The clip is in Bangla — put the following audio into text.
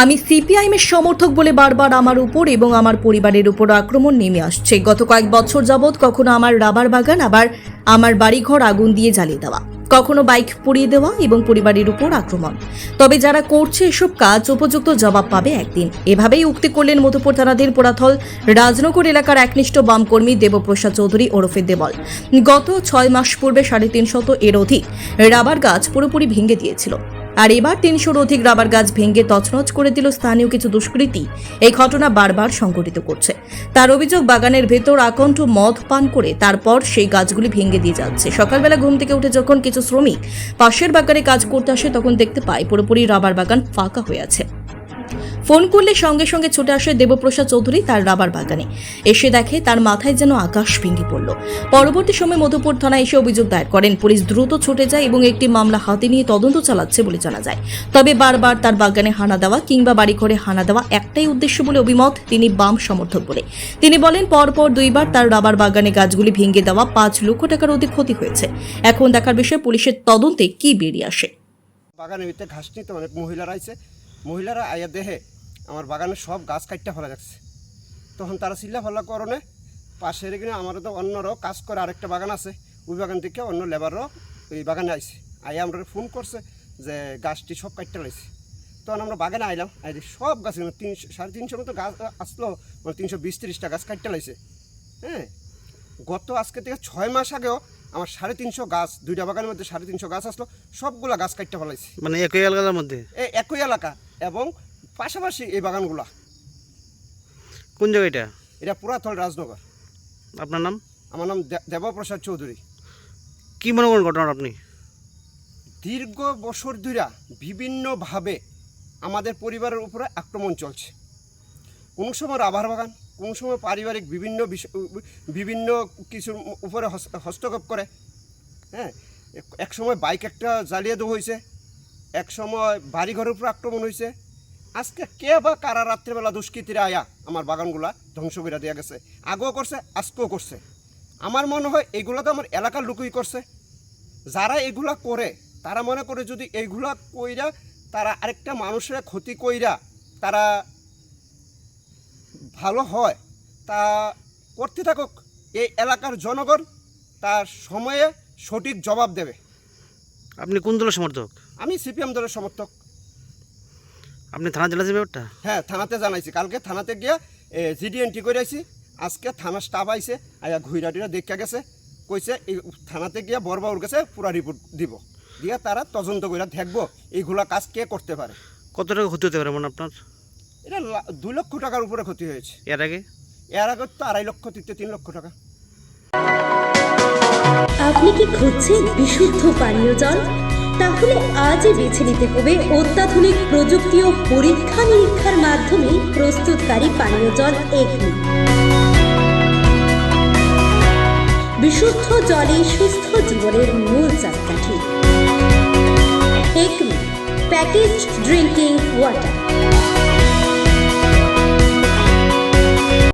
আমি সিপিআইএমের সমর্থক বলে বারবার আমার উপর এবং আমার পরিবারের উপর আক্রমণ নেমে আসছে। গত কয়েক বছর যাবৎ কখনো আমার রাবার বাগান, আবার আমার বাড়িঘর আগুন দিয়ে জ্বালিয়ে দেওয়া। কখনো বাইক পুড়িয়ে দেওয়া এবং পরিবারের উপর আক্রমণ। তবে যারা করছে এসব কাজ, উপযুক্ত জবাব পাবে একদিন। এভাবেই উক্তি করলেন মধুপুর থানাধীন পোড়াথল রাজনগর এলাকার একনিষ্ঠ বামকর্মী দেবপ্রসাদ চৌধুরী ওরফে দেবল। গত ছয় মাস পূর্বে সাড়ে তিনশত এর অধিক রাবার গাছ পুরোপুরি ভেঙে দিয়েছিল। আর এবার তিনশোর অধিক রাবার গাছ ভেঙে তছনছ করে দিল স্থানীয় কিছু দুষ্কৃতী। এই ঘটনা বারবার সংঘটিত করছে। তার অভিযোগ, বাগানের ভেতর আকণ্ঠ মদ পান করে তারপর সেই গাছগুলি ভেঙে দিয়ে যাচ্ছে। সকালবেলা ঘুম থেকে উঠে যখন কিছু শ্রমিক পাশের বাগানে কাজ করতে আসে, তখন দেখতে পায় পুরোপুরি রাবার বাগান ফাঁকা হয়ে আছে। ফোন করলে সঙ্গে সঙ্গে ছুটে আসে দেবপ্রসাদ চৌধুরী, তার রাবার বাগানে। এসে দেখে তার মাথায় যেন আকাশ ভেঙে পড়ল। পরবর্তী সময় মধুপুর থানায় এসে অভিযোগ দায়ের করেন। পুলিশ দ্রুত ছুটে যায় এবং একটি মামলা হাতে নিয়ে তদন্ত চালাচ্ছে বলে জানা যায়। তবে বারবার তার বাগানে হানা দেওয়া কিংবা বাড়িঘরে হানা দেওয়া একটাই উদ্দেশ্য বলে অভিমত তিনি বাম সমর্থক বলে। তিনি বলেন, পরপর দুইবার তার রাবার বাগানে গাছগুলি ভেঙে দেওয়া পাঁচ লক্ষ টাকার অধিক ক্ষতি হয়েছে। এখন দেখার বিষয়ে, পুলিশের তদন্তে কি বেরিয়ে আসে। বাগানের ভিতরে ঘাস নিতে অনেক মহিলারা আইছে। মহিলারা আইয়া দেহে আমার বাগানের সব গাছ কাটতে ফেলা যাচ্ছে তখন তারা চিল্লা ফেলা করণে পাশে এখানে আমারও তো অন্যরাও কাজ করে আরেকটা বাগান আছে, ওই বাগান থেকে অন্য লেবাররাও ওই বাগানে আইছে। আইয়া আমরা ফোন করছে যে গাছটি সব কাটতে লাইছে তখন আমরা বাগানে আইলাম আই সব গাছ তিনশো সাড়ে তিনশোর মতো গাছ আসলো মানে তিনশো বিশ তিরিশটা গাছ কাটতে লাইছে হ্যাঁ গত আজকে থেকে ছয় মাস আগেও আমার সাড়ে তিনশো গাছ দুইটা বাগানের মধ্যে সাড়ে তিনশো গাছ আসলো সবগুলা গাছ কাটতে ফেলাইছে। মানে একই এলাকার মধ্যে? এই একই এলাকা এবং পাশাপাশি এই বাগানগুলা। কোন জায়গাটা এটা? এটা পুরাতল রাজনগর। আপনার নাম? আমার নাম দেবপ্রসাদ চৌধুরী। কি মনে করেন ঘটনাটা আপনি? দীর্ঘ বছর ধরে বিভিন্নভাবে আমাদের পরিবারের উপরে আক্রমণ চলছে। কোনো সময় রাবার বাগান কোনো সময় পারিবারিক বিভিন্ন বিভিন্ন কিছুর উপরে হস্তক্ষেপ করে হ্যাঁ? এক- এক সময় বাইক একটা জ্বালিয়ে দেওয়া হয়েছে, এক সময় বাড়িঘরের উপর আক্রমণ হয়েছে। আজকে কে বা কারা রাত্রেবেলা দুষ্কৃতীরা আয়া আমার বাগানগুলা ধ্বংস করে দেওয়া গেছে? আগেও করছে, আজকেও করছে। আমার মনে হয় এগুলো তো আমার এলাকার লোকই করছে। যারা এগুলা করে, তারা মনে করে যদি এইগুলা কইরা তারা আরেকটা মানুষের ক্ষতি কইরা তারা ভালো হয় তা করতে থাকুক। এই এলাকার জনগণ তার সময়ে সঠিক জবাব দেবে। আপনি কোন দলের সমর্থক? আমি সিপিএম দলের সমর্থক। আপনি থানা জেলাছে ব্যাপারটা? হ্যাঁ থানাতে জানাইছি। কালকে থানাতে গিয়া জিডি এন্ট্রি করে আইছি। আজকে থানা স্টাফ আইছে আয়া ঘুইরাটিরা দেখা গেছে। কইছে এই থানাতে গিয়ে বরবাউর কাছে পুরা রিপোর্ট দিব। দিয়ে তারা তদন্ত করে দেখব এইগুলা কাজ কে করতে পারে। কত টাকা ক্ষতি হতে পারে মানে আপনার? এটা দুই লক্ষ টাকার উপরে ক্ষতি হয়েছে। এর আগে? এর আগে তো আড়াই লক্ষ থেকে তিন লক্ষ টাকা। আপনি কি খুঁজছেন বিশুদ্ধ পানীয় জল? তাহলে আজই বেছে নিতে হবে অত্যাধুনিক প্রযুক্তি ও পরীক্ষা নিরীক্ষার মাধ্যমে প্রস্তুতকারী পানীয় জল এগনি বিশুদ্ধ জলে সুস্থ জীবনের মূল চাকাঠি। Acme package drinking water